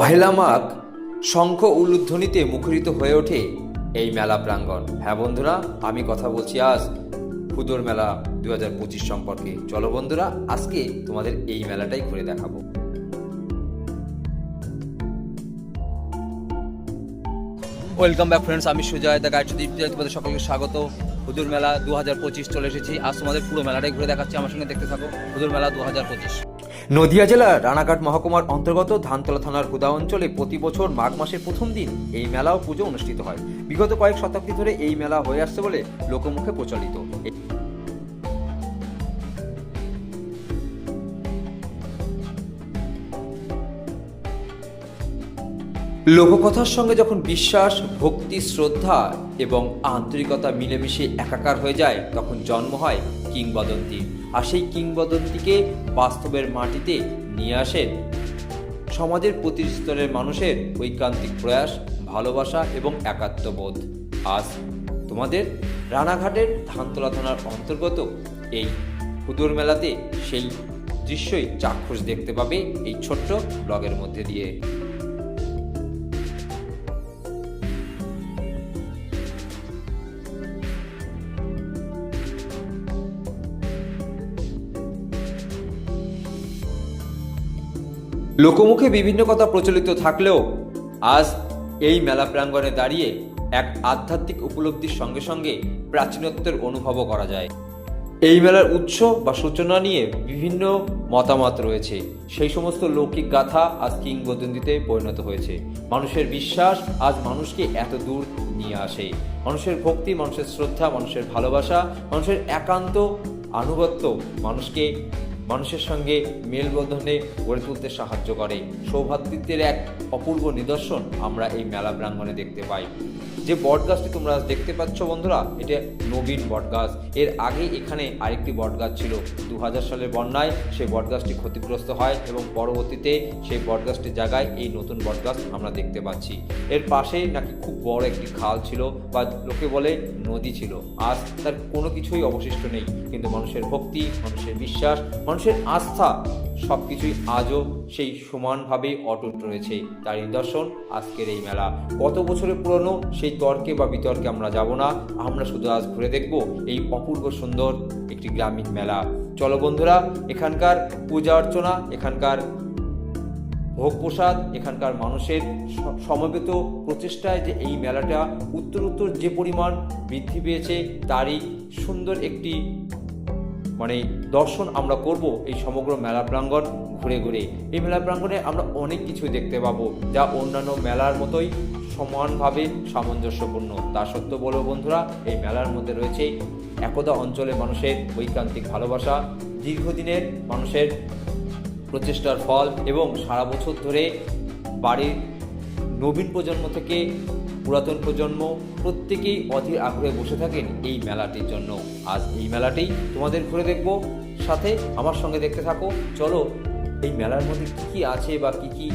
পহেলা মাঘ শঙ্খ উলুধ্বনিতে মুখরিত হয়ে ওঠে এই মেলা প্রাঙ্গণ। হ্যাঁ বন্ধুরা, আমি কথা বলছি আজ ফুদোর মেলা দু হাজার পঁচিশ সম্পর্কে। চলো বন্ধুরা, আজকে তোমাদের এই মেলাটাই ঘুরে দেখাবো। ওয়েলকাম ব্যাক ফ্রেন্ডস আমি সুজয় দা গাইড সুদীপ তোমাদের সকলকে স্বাগত। হুজুর মেলা দু হাজার পঁচিশ চলে এসেছি। আজ তোমাদের পুরো মেলাটাই ঘুরে দেখাচ্ছি, আমার সঙ্গে দেখতে থাকো। হুজুর মেলা দু হাজার পঁচিশ। নদিয়া জেলার রানাঘাট মহকুমার অন্তর্গত ধানতলা থানার হুদা অঞ্চলে প্রতি বছর মাঘ মাসের প্রথম দিন এই মেলা ও পুজো অনুষ্ঠিত হয়। বিগত কয়েক শতাব্দী ধরে এই মেলা হয়ে আসছে বলে লোকমুখে প্রচলিত। লোককথার সঙ্গে যখন বিশ্বাস, ভক্তি, শ্রদ্ধা এবং আন্তরিকতা মিলেমিশে একাকার হয়ে যায়, তখন জন্ম হয় কিংবদন্তি। আর সেই কিংবদন্তিকে বাস্তবের মাটিতে নিয়ে আসেন সমাজের প্রতি স্তরের মানুষের ঐকান্তিক প্রয়াস, ভালোবাসা এবং একাত্মবোধ। আজ তোমাদের রানাঘাটের ধানতলা থানার অন্তর্গত এই হুদুর মেলাতে সেই দৃশ্যই চাক্ষুষ দেখতে পাবে এই ছোট্ট ব্লগের মধ্যে দিয়ে। লোকমুখে বিভিন্ন কথা প্রচলিত থাকলেও আজ এই মেলা প্রাঙ্গণে দাঁড়িয়ে এক আধ্যাত্মিক উপলব্ধির সঙ্গে সঙ্গে প্রাচীনত্বের অনুভবও করা যায়। এই মেলার উৎস বা সূচনা নিয়ে বিভিন্ন মতামত রয়েছে। সেই সমস্ত লৌকিক গাথা আজ কিংবদন্তিতে পরিণত হয়েছে। মানুষের বিশ্বাস আজ মানুষকে এত দূর নিয়ে আসে। মানুষের ভক্তি, মানুষের শ্রদ্ধা, মানুষের ভালোবাসা, মানুষের একান্ত আনুগত্য মানুষকে মানুষের সঙ্গে মেলবন্ধনে গড়ে তুলতে সাহায্য করে। সৌভাতৃত্বের এক অপূর্ব নিদর্শন আমরা এই মেলা প্রাঙ্গণে দেখতে পাই। যে বটগাছটি তোমরা দেখতে পাচ্ছ বন্ধুরা, এটা নবীন বটগাছ এর আগে এখানে আরেকটি বটগাছ ছিল। দু হাজার সালের বন্যায় সেই বটগাছটি ক্ষতিগ্রস্ত হয় এবং পরবর্তীতে সেই বটগাছটির জায়গায় এই নতুন বটগাছ আমরা দেখতে পাচ্ছি। এর পাশে নাকি খুব বড় একটি খাল ছিল বা লোকে বলে নদী ছিল। আজ তার কোনো কিছুই অবশিষ্ট নেই। কিন্তু মানুষের ভক্তি, মানুষের বিশ্বাস, মানুষের আস্থা সব কিছুই আজও সেই সমানভাবে অটুট রয়েছে। তার নিদর্শন আজকের এই মেলা। কত বছরের পুরনো সেই তর্কে বা বিতর্কে আমরা যাব না, আমরা শুধু আজ ঘুরে দেখব এই অপূর্ব সুন্দর একটি গ্রামীণ মেলা। চলো বন্ধুরা, এখানকার পূজা অর্চনা, এখানকার ভোগ প্রসাদ, এখানকার মানুষের সমবেত প্রচেষ্টায় যে এই মেলাটা উত্তর উত্তর যে পরিমাণ বৃদ্ধি পেয়েছে, তারই সুন্দর একটি মানে দর্শন আমরা করব এই সমগ্র মেলা প্রাঙ্গণ ঘুরে ঘুরে। এই মেলা প্রাঙ্গণে আমরা অনেক কিছু দেখতে পাবো, যা অন্যান্য মেলার মতোই সমানভাবে সামঞ্জস্যপূর্ণ। তা সত্ত্বেও বলব বন্ধুরা, এই মেলার মধ্যে রয়েছে একদা অঞ্চলের মানুষের ঐকান্তিক ভালোবাসা, দীর্ঘদিনের মানুষের প্রচেষ্টার ফল, এবং সারা বছর ধরে বাড়ির নবীন প্রজন্ম থেকে পুরাতন প্রজন্ম প্রত্যেকেই অধীর আগ্রহে বসে থাকেন এই মেলাটির জন্য। আজ এই মেলাটি তোমাদের ঘুরে দেখব। সাথে আমার সঙ্গে দেখতে থাকো। চলো, এই মেলার মধ্যে কী কী আছে বা কী কী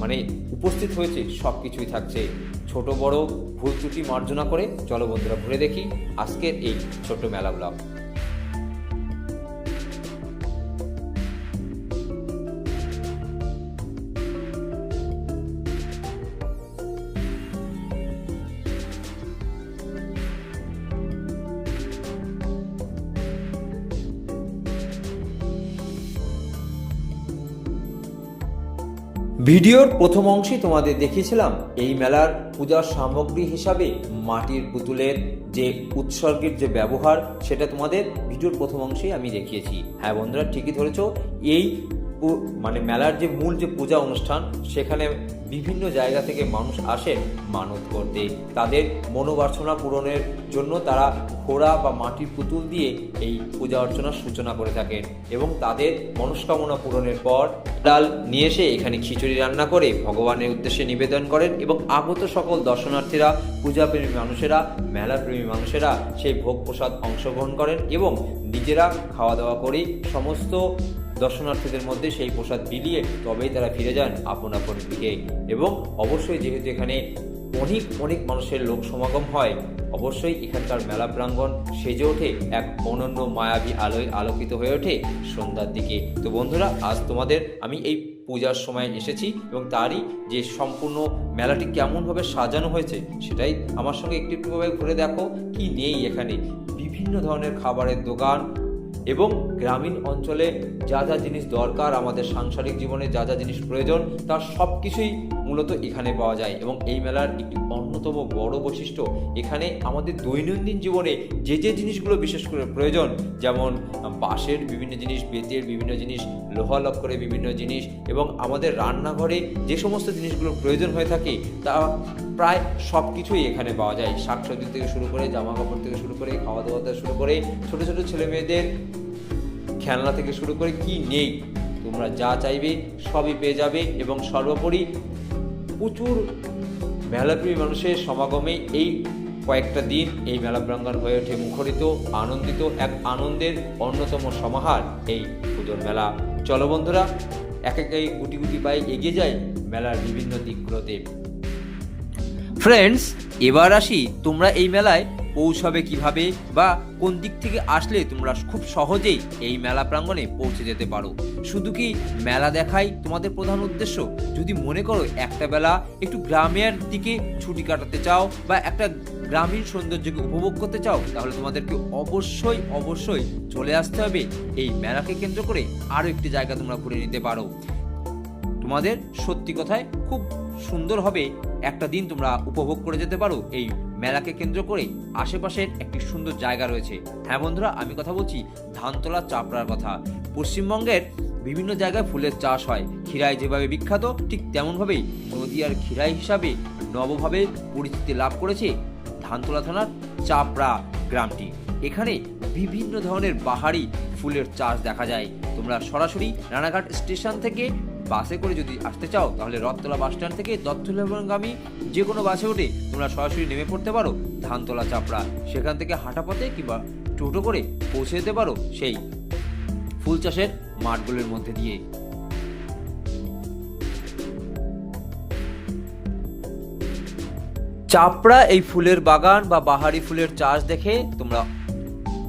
মানে উপস্থিত হয়েছে সব কিছুই থাকছে। ছোট বড় ভুল ত্রুটি মার্জনা করে চলো বন্ধুরা ঘুরে দেখি আজকের এই ছোট্ট মেলা ব্লগ। ভিডিওর প্রথম অংশে তোমাদের দেখিয়েছিলাম, এই মেলার পূজার সামগ্রী হিসাবে মাটির পুতুলের যে উৎসর্গের যে ব্যবহার, সেটা তোমাদের ভিডিওর প্রথম অংশেই আমি দেখিয়েছি। হ্যাঁ বন্ধুরা, ঠিকই ধরেছ, এই মানে মেলার যে মূল যে পূজা অনুষ্ঠান, সেখানে বিভিন্ন জায়গা থেকে মানুষ আসেন মানত করতে। তাদের মনোবাসনা পূরণের জন্য তারা ঘোড়া বা মাটির পুতুল দিয়ে এই পূজা অর্চনার সূচনা করে থাকেন এবং তাদের মনস্কামনা পূরণের পর ডাল নিয়ে এসে এখানে খিচুড়ি রান্না করে ভগবানের উদ্দেশ্যে নিবেদন করেন এবং আগত সকল দর্শনার্থীরা, পূজাপ্রেমী মানুষেরা, মেলাপ্রেমী মানুষেরা সেই ভোগ প্রসাদ অংশগ্রহণ করেন এবং নিজেরা খাওয়া দাওয়া করে সমস্ত দর্শনার্থীদের মধ্যে সেই প্রসাদ বিলিয়ে তবেই তারা ফিরে যান আপন আপন দিকে। এবং অবশ্যই যেহেতু এখানে অনেক অনেক মানুষের লোক সমাগম হয়, অবশ্যই এখানকার মেলা প্রাঙ্গণ সেজে ওঠে, এক অনন্য মায়াবী আলোয় আলোকিত হয়ে ওঠে সন্ধ্যার দিকে। তো বন্ধুরা, আজ তোমাদের আমি এই পূজার সময় এসেছি এবং তারই যে সম্পূর্ণ মেলাটি কেমনভাবে সাজানো হয়েছে সেটাই আমার সঙ্গে একটু একটুভাবে ঘুরে দেখো। কি নেই এখানে? বিভিন্ন ধরনের খাবারের দোকান এবং গ্রামীণ অঞ্চলে যা যা জিনিস দরকার, আমাদের সাংসারিক জীবনে যা যা জিনিস প্রয়োজন, তার সব কিছুই মূলত এখানে পাওয়া যায় এবং এই মেলার একটি অন্যতম বড় বৈশিষ্ট্য, এখানে আমাদের দৈনন্দিন জীবনে যে যে জিনিসগুলো বিশেষ করে প্রয়োজন, যেমন বাঁশের বিভিন্ন জিনিস, বেতের বিভিন্ন জিনিস, লোহা লক্করের বিভিন্ন জিনিস এবং আমাদের রান্নাঘরে যে সমস্ত জিনিসগুলো প্রয়োজন হয়ে থাকে, তা প্রায় সব কিছুই এখানে পাওয়া যায়। শাকসবজি থেকে শুরু করে জামা কাপড় থেকে শুরু করে খাওয়া দাওয়া থেকে শুরু করে, ছোট ছোট ছেলে মেয়েদের খেলনা থেকে শুরু করে, কি নেই? তোমরা যা চাইবে সবই পেয়ে যাবে এবং সর্বোপরি প্রচুর মেলাপ্রিয় মানুষের সমাগমে এই কয়েকটা দিন এই মেলা প্রাঙ্গণ হয়ে ওঠে মুখরিত, আনন্দিত, এক আনন্দের অন্যতম সমাহার এই পুজোর মেলা। চলো বন্ধুরা, এক এক গুটি গুটি পায়ে এগিয়ে যায় মেলার বিভিন্ন দিকগুলোতে। ফ্রেন্ডস এবার আসি তোমরা এই মেলায় পৌঁছাবে কীভাবে বা কোন দিক থেকে আসলে তোমরা খুব সহজেই এই মেলা প্রাঙ্গণে পৌঁছে যেতে পারো। শুধু কি মেলা দেখাই তোমাদের প্রধান উদ্দেশ্য? যদি মনে করো একটা বেলা একটু গ্রামের দিকে ছুটি কাটাতে চাও বা একটা গ্রামীণ সৌন্দর্যকে উপভোগ করতে চাও, তাহলে তোমাদেরকে অবশ্যই অবশ্যই চলে আসতে হবে এই মেলাকে কেন্দ্র করে আরও একটি জায়গা তোমরা ঘুরে নিতে পারো। তোমাদের সত্যি কথায় খুব সুন্দর হবে একটা দিন তোমরা উপভোগ করে যেতে পারো এই মেলাকে কেন্দ্র করে আশেপাশের একটি সুন্দর জায়গা রয়েছে। হ্যাঁ বন্ধুরা, আমি কথা বলছি ধানতলা চাপড়ার কথা। পশ্চিমবঙ্গের বিভিন্ন জায়গায় ফুলের চাষ হয়। ক্ষীরাই যেভাবে বিখ্যাত, ঠিক তেমনভাবেই নদীয়ার ক্ষীরাই হিসাবে নবভাবে পরিচিতি লাভ করেছে ধানতলা থানার চাপড়া গ্রামটি। এখানে বিভিন্ন ধরনের বাহারি ফুলের চাষ দেখা যায়। তোমরা সরাসরি রানাঘাট স্টেশন থেকে বাসে করে যদি আসতে চাও, তাহলে রথতলা বাস স্ট্যান্ড থেকে দত্তলাগামী যে কোনো বাসে উঠে তোমরা সরাসরি নেমে পড়তে পারো ধানতলা চাপড়া। সেখান থেকে হাঁটা পথে কিংবা টোটো করে পৌঁছে যেতে পারো সেই ফুল চাষের মাঠগুলোর মধ্যে দিয়ে। চাপড়া এই ফুলের বাগান বা বাহারি ফুলের চাষ দেখে তোমরা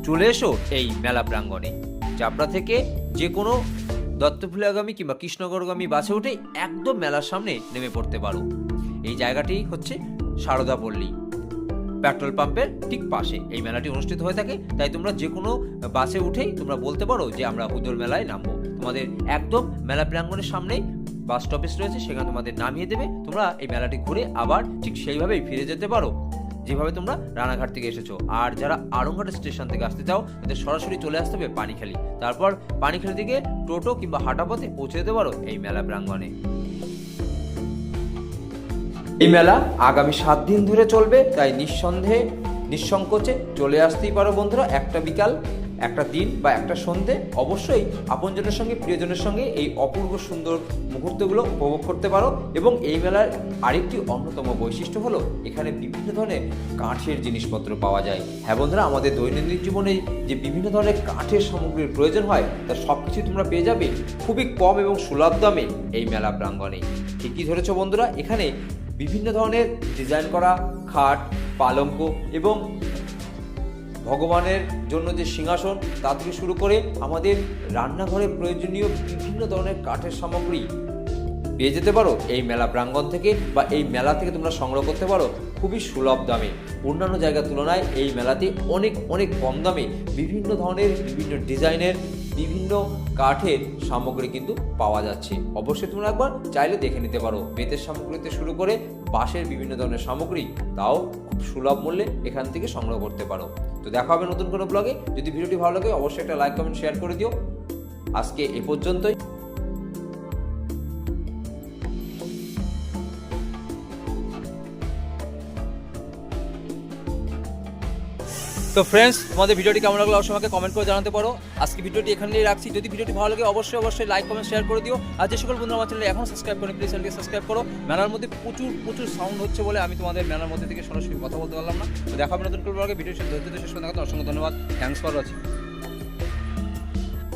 চলে এসো এই মেলা প্রাঙ্গণে। চাপড়া থেকে যে কোনো দত্তফুলাগামী কিংবা কৃষ্ণগরগামী বাসে উঠে একদম মেলার সামনে নেমে পড়তে পারো। এই জায়গাটি হচ্ছে সারদা পল্লী পেট্রোল পাম্পের ঠিক পাশে এই মেলাটি অনুষ্ঠিত হয়ে থাকে। তাই তোমরা যে কোনো বাসে উঠেই তোমরা বলতে পারো যে আমরা হুদুর মেলায় নামবো। তোমাদের একদম মেলা প্রাঙ্গণের সামনেই বাস স্টপেজ রয়েছে, সেখানে তোমাদের নামিয়ে দেবে। তোমরা এই মেলাটি ঘুরে আবার ঠিক সেইভাবেই ফিরে যেতে পারো। যেভাবে তোমরা রানাঘাট থেকে এসেছ। আর যারা আড়ংঘাট স্টেশন থেকে আসতে চাও, তাদের সরাসরি চলে আসতে হবে পানিখালি। তারপর পানিখালি থেকে টোটো কিংবা হাঁটাপথে পৌঁছে যেতে পারো এই মেলা প্রাঙ্গণে। এই মেলা আগামী সাত দিন ধরে চলবে, তাই নিঃসন্দেহে, নিঃসংকোচে চলে আসতেই পারো বন্ধুরা, একটা বিকাল। একটা দিন বা একটা সন্ধে অবশ্যই আপনজনের সঙ্গে, প্রিয়জনের সঙ্গে এই অপূর্ব সুন্দর মুহূর্তগুলো উপভোগ করতে পারো এবং এই মেলার আরেকটি অন্যতম বৈশিষ্ট্য হলো এখানে বিভিন্ন ধরনের কাঠের জিনিসপত্র পাওয়া যায়। হ্যাঁ বন্ধুরা, আমাদের দৈনন্দিন জীবনে যে বিভিন্ন ধরনের কাঠের সামগ্রীর প্রয়োজন হয়, তার সব কিছু তোমরা পেয়ে যাবে খুবই কম এবং সুলভ দামে এই মেলা প্রাঙ্গণে। ঠিকই ধরেছ বন্ধুরা, এখানে বিভিন্ন ধরনের ডিজাইন করা খাট, পালঙ্ক এবং ভগবানের জন্য যে সিংহাসন, তা থেকে শুরু করে আমাদের রান্নাঘরে প্রয়োজনীয় বিভিন্ন ধরনের কাঠের সামগ্রী পেয়ে যেতে পারো। এই মেলা প্রাঙ্গণ থেকে বা এই মেলা থেকে তোমরা সংগ্রহ করতে পারো খুবই সুলভ দামে। অন্যান্য জায়গার তুলনায় এই মেলাতে অনেক অনেক কম দামে বিভিন্ন ধরনের, বিভিন্ন ডিজাইনের বিভিন্ন কাঠের সামগ্রী কিন্তু পাওয়া যাচ্ছে। অবশ্যই তোমরা একবার চাইলে দেখে নিতে পারো। বেতের সামগ্রীতে শুরু করে বাঁশের বিভিন্ন ধরনের সামগ্রী, তাও খুব সুলভ মূল্যে এখান থেকে সংগ্রহ করতে পারো। তো দেখা হবে নতুন কোনো ব্লগে। যদি ভিডিওটি ভালো লাগে, অবশ্যই একটা লাইক, কমেন্ট, শেয়ার করে দিও। আজকে এ পর্যন্তই। তো ফ্রেন্ডস তোমাদের ভিডিওটি কেমন লাগল অবশ্যই আমাকে কমেন্ট করে জানাতে পারো। আজকে ভিডিওটি এখানেই রাখছি। যদি ভিডিওটি ভালো লাগে, অবশ্যই অবশ্যই লাইক কমেন্ট শেয়ার করে দিও। আর যে সকল বন্ধুরা আমার এখন সাবস্ক্রাইব করেন প্লিজ চ্যানেলকে সাবস্ক্রাইব করো। মেলার মধ্যে প্রচুর প্রচুর সাউন্ড হচ্ছে বলে আমি তোমাদের মেলার মধ্যে থেকে সরাসরি কথা বলতে পারলাম না। দেখা হবে নতুন করে ভিডিও শেষ ধরতে শেষ অসংখ্য ধন্যবাদ। Thanks for watching